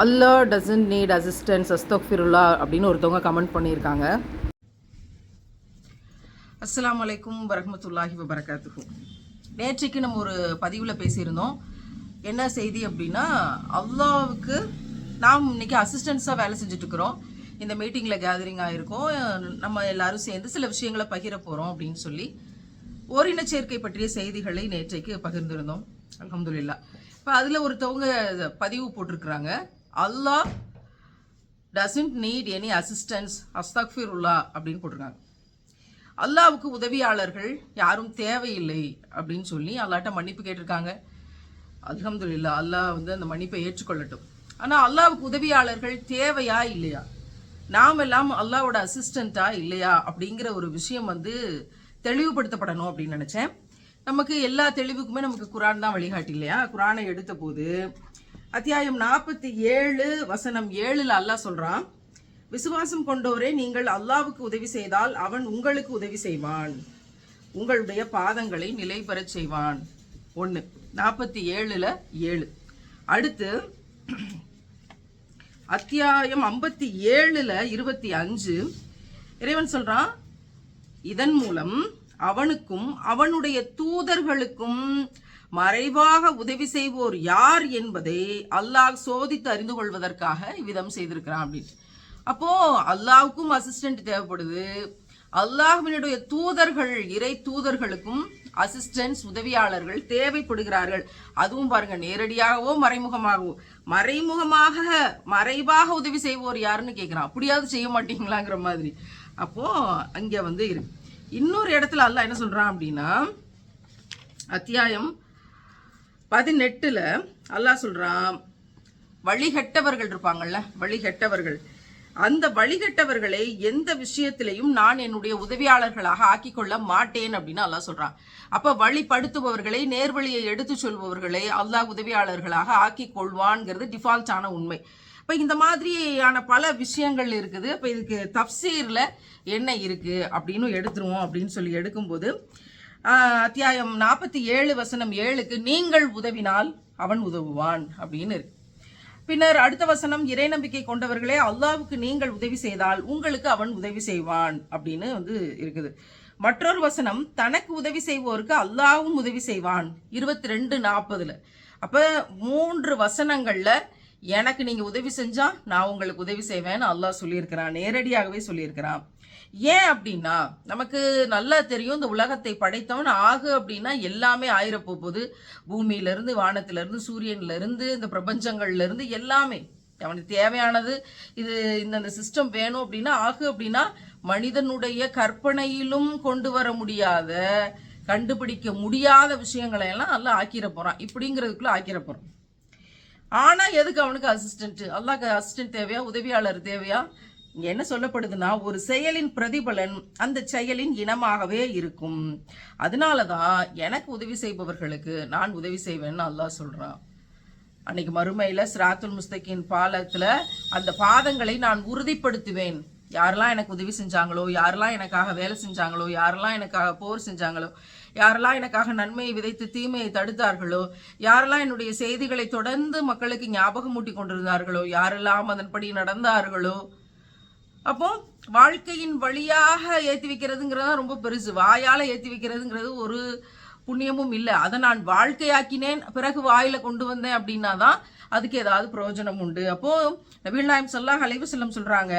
Allah doesn't need assistance அஸ்தக்ஃபிருல்லா அப்படின்னு ஒருத்தவங்க கமெண்ட் பண்ணியிருக்காங்க. அஸ்லாம் வலைக்கும் வரமத்துல்லாஹி வபரகாத்துஹு. நேற்றைக்கு நம்ம ஒரு பதிவில் பேசியிருந்தோம். என்ன செய்தி அப்படின்னா அல்லாவுக்கு நாம் இன்னைக்கு அசிஸ்டன்ஸாக வேலை செஞ்சுட்ருக்குறோம் இந்த மீட்டிங்கில் கேதரிங் ஆகிருக்கோம் நம்ம எல்லாரும் சேர்ந்து சில விஷயங்களை பகிர போகிறோம் அப்படின்னு சொல்லி ஓரின சேர்க்கை பற்றிய செய்திகளை நேற்றைக்கு பகிர்ந்திருந்தோம். அலமதுல்லா இப்போ அதில் ஒருத்தவங்க பதிவு போட்டிருக்கிறாங்க. Allah doesn't need any assistance astaghfirullah அப்படின்னு போட்டிருக்காங்க. அல்லாவுக்கு உதவியாளர்கள் யாரும் தேவையில்லை அப்படின்னு சொல்லி அல்லாட்ட மன்னிப்பு கேட்டிருக்காங்க. அல்ஹம்துலில்லா அல்லாஹ் வந்து அந்த மன்னிப்பை ஏற்றுக்கொள்ளட்டும். ஆனால் அல்லாவுக்கு உதவியாளர்கள் தேவையா இல்லையா? நாம் எல்லாம் அல்லாவோட அசிஸ்டண்ட்டா இல்லையா அப்படிங்கிற ஒரு விஷயம் வந்து தெளிவுபடுத்தப்படணும் அப்படின்னு நினச்சேன். நமக்கு எல்லா தெளிவுக்குமே நமக்கு குரான் தான் வழிகாட்டி இல்லையா? குரானை எடுத்த போது அத்தியாயம் நாற்பத்தி ஏழு வசனம் ஏழுல அல்லாஹ் சொல்றான் விசுவாசம் கொண்டோரே நீங்கள் அல்லாவுக்கு உதவி செய்தால் அவன் உங்களுக்கு உதவி செய்வான். உங்களுடைய பாதங்களை நிலை பெறச் செய்வான். ஒன்று நாற்பத்தி ஏழுல ஏழு. அடுத்து அத்தியாயம் ஐம்பத்தி ஏழுல இருபத்தி அஞ்சு. இறைவன் சொல்றான் இதன் மூலம் அவனுக்கும் அவனுடைய தூதர்களுக்கும் மறைவாக உதவி செய்வோர் யார் என்பதை அல்லாஹ் சோதித்து அறிந்து கொள்வதற்காக இவ்விதம் செய்திருக்கிறான் அப்படின்னு. அப்போ அல்லாவுக்கும் அசிஸ்டன்ட் தேவைப்படுது. அல்லாஹ்வினுடைய தூதர்கள் இறை தூதர்களுக்கும் அசிஸ்டன்ஸ் உதவியாளர்கள் தேவைப்படுகிறார்கள். அதுவும் பாருங்க நேரடியாகவோ மறைமுகமாகவோ. மறைமுகமாக மறைவாக உதவி செய்வோர் யாருன்னு கேட்குறான் அப்படியாவது செய்ய மாட்டீங்களாங்கிற மாதிரி. அப்போ அங்கே வந்து இருக்கு. இன்னொரு இடத்துல அல்லாஹ் என்ன சொல்றான் அப்படின்னா அத்தியாயம் பதினெட்டில் அல்லாஹ் சொல்கிறான் வழிகட்டவர்கள் இருப்பாங்கல்ல வழிகட்டவர்கள். அந்த வழிகட்டவர்களை எந்த விஷயத்திலையும் நான் என்னுடைய உதவியாளர்களாக ஆக்கிக்கொள்ள மாட்டேன் அப்படின்னு அல்லாஹ் சொல்கிறான் அப்போ வழிப்படுத்துபவர்களை நேர்வழியை எடுத்து சொல்பவர்களை அல்லாஹ் உதவியாளர்களாக ஆக்கி கொள்வான்ங்கிறது டிஃபால்ட்டான உண்மை. இப்போ இந்த மாதிரியான பல விஷயங்கள் இருக்குது. இப்போ இதுக்கு தப்சீரில் என்ன இருக்குது அப்படின்னு எடுத்துருவோம் அப்படின்னு சொல்லி எடுக்கும்போது அத்தியாயம் நாற்பத்தி ஏழு வசனம் ஏழுக்கு நீங்கள் உதவினால் அவன் உதவுவான் அப்படின்னு இருக்கு. பின்னர் அடுத்த வசனம் இறை நம்பிக்கை கொண்டவர்களே அல்லாவுக்கு நீங்கள் உதவி செய்தால் உங்களுக்கு அவன் உதவி செய்வான் அப்படின்னு வந்து இருக்குது. மற்றொரு வசனம் தனக்கு உதவி செய்வோருக்கு அல்லாவும் உதவி செய்வான். இருபத்தி ரெண்டு நாற்பதுல. அப்ப மூன்று வசனங்கள்ல எனக்கு நீங்கள் உதவி செஞ்சால் நான் உங்களுக்கு உதவி செய்வேன்னு அல்லாஹ் சொல்லியிருக்கிறான் நேரடியாகவே சொல்லியிருக்கிறான். ஏன் அப்படின்னா நமக்கு நல்லா தெரியும் இந்த உலகத்தை படைத்தவன் ஆகு அப்படின்னா எல்லாமே ஆயிரப்போ போகுது பூமியிலிருந்து வானத்திலிருந்து சூரியன்லேருந்து இந்த பிரபஞ்சங்கள்லேருந்து எல்லாமே. அவனுக்கு தேவையானது இது இந்த சிஸ்டம் வேணும் அப்படின்னா ஆகு அப்படின்னா மனிதனுடைய கற்பனையிலும் கொண்டு வர முடியாத கண்டுபிடிக்க முடியாத விஷயங்களை எல்லாம் நல்லா ஆக்கிர போகிறான் இப்படிங்கிறதுக்குள்ளே ஆக்கிர போகிறான் ஆனால் எதுக்கு அவனுக்கு அசிஸ்டண்ட்டு அல்லாஹ்க்கு அசிஸ்டன்ட் தேவையா? உதவியாளர் தேவையா? இங்கே என்ன சொல்லப்படுதுன்னா ஒரு செயலின் பிரதிபலன் அந்த செயலின் இனமாகவே இருக்கும். அதனால தான் எனக்கு உதவி செய்பவர்களுக்கு நான் உதவி செய்வேன்னு அல்லாஹ் சொல்கிறான் அன்னைக்கு மறுமையில் சிராத்துல் முஸ்தகின் பாலத்தில் அந்த பாதங்களை நான் உறுதிப்படுத்துவேன். யாரெல்லாம் எனக்கு உதவி செஞ்சாங்களோ யாரெல்லாம் எனக்காக வேலை செஞ்சாங்களோ யாரெல்லாம் எனக்காக போர் செஞ்சாங்களோ யாரெல்லாம் எனக்காக நன்மையை விதைத்து தீமையை தடுத்தார்களோ யாரெல்லாம் என்னுடைய செய்திகளை தொடர்ந்து மக்களுக்கு ஞாபகம் மூட்டி கொண்டிருந்தார்களோ யாரெல்லாம் அதன்படி நடந்தார்களோ அப்போ வாழ்க்கையின் வழியாக ஏற்றி வைக்கிறதுங்கிறது தான் ரொம்ப பெருசு. வாயால் ஏற்றி வைக்கிறதுங்கிறது ஒரு புண்ணியமும் இல்லை. அதை நான் வாழ்க்கையாக்கினேன் பிறகு வாயில் கொண்டு வந்தேன் அப்படின்னா தான் அதுக்கு ஏதாவது பிரயோஜனம் உண்டு. அப்போது நபீல் நாயம் சல்லாஹ் அலைவு செல்லம் சொல்கிறாங்க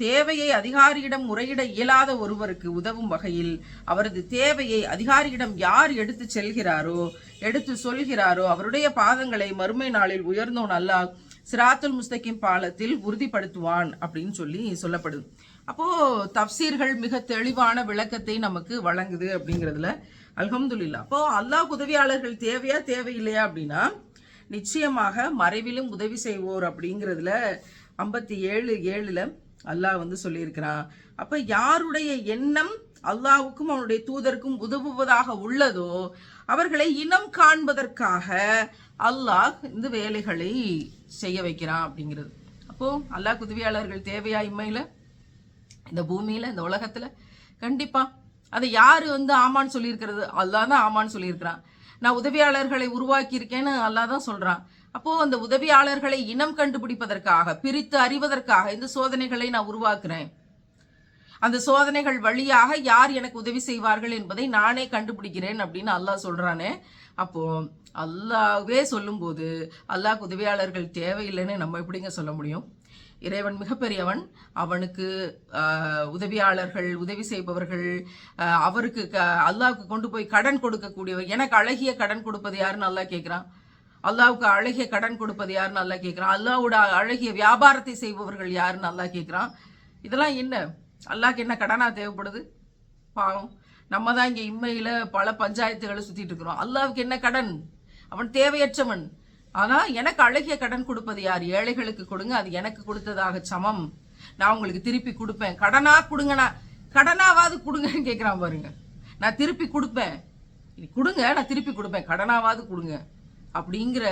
தேவையை அதிகாரியிடம் முறையிட இயலாத ஒருவருக்கு உதவும் வகையில் அவரது தேவையை அதிகாரியிடம் யார் எடுத்து செல்கிறாரோ எடுத்து சொல்கிறாரோ அவருடைய பாதங்களை மறுமை நாளில் உயர்ந்தோன் அல்லாஹ் சிராத்துல் முஸ்தகிம் பாலத்தில் உறுதிப்படுத்துவான் அப்படின்னு சொல்லி சொல்லப்படுது அப்போ தப்சீர்கள் மிக தெளிவான விளக்கத்தை நமக்கு வழங்குது அப்படிங்கிறதுல அல்ஹம்துல்லா அப்போ அல்லாஹ் உதவியாளர்கள் தேவையா தேவையில்லையா அப்படின்னா நிச்சயமாக மறைவிலும் உதவி செய்வோர் அப்படிங்கிறதுல ஐம்பத்தி ஏழு ஏழுல அல்லாஹ் வந்து சொல்லியிருக்கிறான் அப்ப யாருடைய எண்ணம் அல்லாவுக்கும் அவனுடைய தூதருக்கும் உதவுவதாக உள்ளதோ அவர்களை இனம் காண்பதற்காக அல்லாஹ் இந்த வேலைகளை செய்ய வைக்கிறான் அப்படிங்கிறது. அப்போ அல்லாஹ் உதவியாளர்கள் தேவையா இம்மையில? இந்த பூமியில இந்த உலகத்துல? கண்டிப்பா. அதை யாரு வந்து ஆமான்னு சொல்லியிருக்கிறது? அல்லாஹ் தான் ஆமான்னு சொல்லியிருக்கிறான். நான் உதவியாளர்களை உருவாக்கி இருக்கேன்னு அல்லாஹ் தான் சொல்றான். அப்போ அந்த உதவியாளர்களை இனம் கண்டுபிடிப்பதற்காக பிரித்து அறிவதற்காக இந்த சோதனைகளை நான் உருவாக்குறேன். அந்த சோதனைகள் வழியாக யார் எனக்கு உதவி செய்வார்கள் என்பதை நானே கண்டுபிடிக்கிறேன் அப்படின்னு அல்லாஹ் சொல்றானே. அப்போ அல்லாஹ்வே சொல்லும்போது அல்லாஹ் உதவியாளர்கள் தேவையில்லைன்னு நம்ம எப்படிங்க சொல்ல முடியும்? இறைவன் மிகப்பெரியவன். அவனுக்கு உதவியாளர்கள் உதவி செய்பவர்கள் அவருக்கு க அல்லாவுக்கு கொண்டு போய் கடன் கொடுக்கக்கூடியவர் எனக்கு அழகிய கடன் கொடுப்பது யாருன்னு அல்லாஹ் கேட்குறான் அல்லாவுக்கு அழகிய கடன் கொடுப்பது யாருன்னு நல்லா கேட்குறான் அல்லாவோட அழகிய வியாபாரத்தை செய்பவர்கள் யாருன்னு நல்லா கேட்குறான் இதெல்லாம் என்ன? அல்லாவுக்கு என்ன கடனாக தேவைப்படுது? பாவம். நம்ம தான் இங்கே இம்மையில் பல பஞ்சாயத்துகளை சுற்றிட்டு இருக்கிறோம். அல்லாவுக்கு என்ன கடன்? அவன் தேவையற்றவன். ஆனால் எனக்கு அழகிய கடன் கொடுப்பது யார்? ஏழைகளுக்கு கொடுங்க அது எனக்கு கொடுத்ததாக சமம். நான் உங்களுக்கு திருப்பி கொடுப்பேன். கடனாக கொடுங்கண்ணா. கடனாவாவது கொடுங்கன்னு கேட்குறான் பாருங்க. நான் திருப்பி கொடுப்பேன். கொடுங்க நான் திருப்பி கொடுப்பேன். கடனாவாவது கொடுங்க. அப்படிங்கிற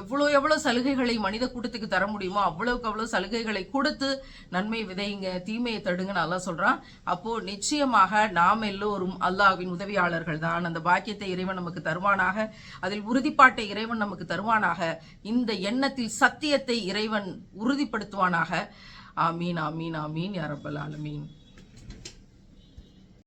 எவ்வளோ எவ்வளோ சலுகைகளை மனித கூட்டத்துக்கு தர முடியுமோ அவ்வளோக்கு அவ்வளோ சலுகைகளை கொடுத்து நன்மை விதைங்க தீமையை தடுங்கன்னு அல்லாஹ் சொல்கிறான் அப்போது நிச்சயமாக நாம் எல்லோரும் அல்லாஹ்வின் உதவியாளர்கள் தான். அந்த பாக்கியத்தை இறைவன் நமக்கு தருவானாக. அதில் உறுதிப்பாட்டை இறைவன் நமக்கு தருவானாக. இந்த எண்ணத்தில் சத்தியத்தை இறைவன் உறுதிப்படுத்துவானாக. ஆமீன் ஆமீன் ஆமீன் யாரப்பல் ஆலமீன்.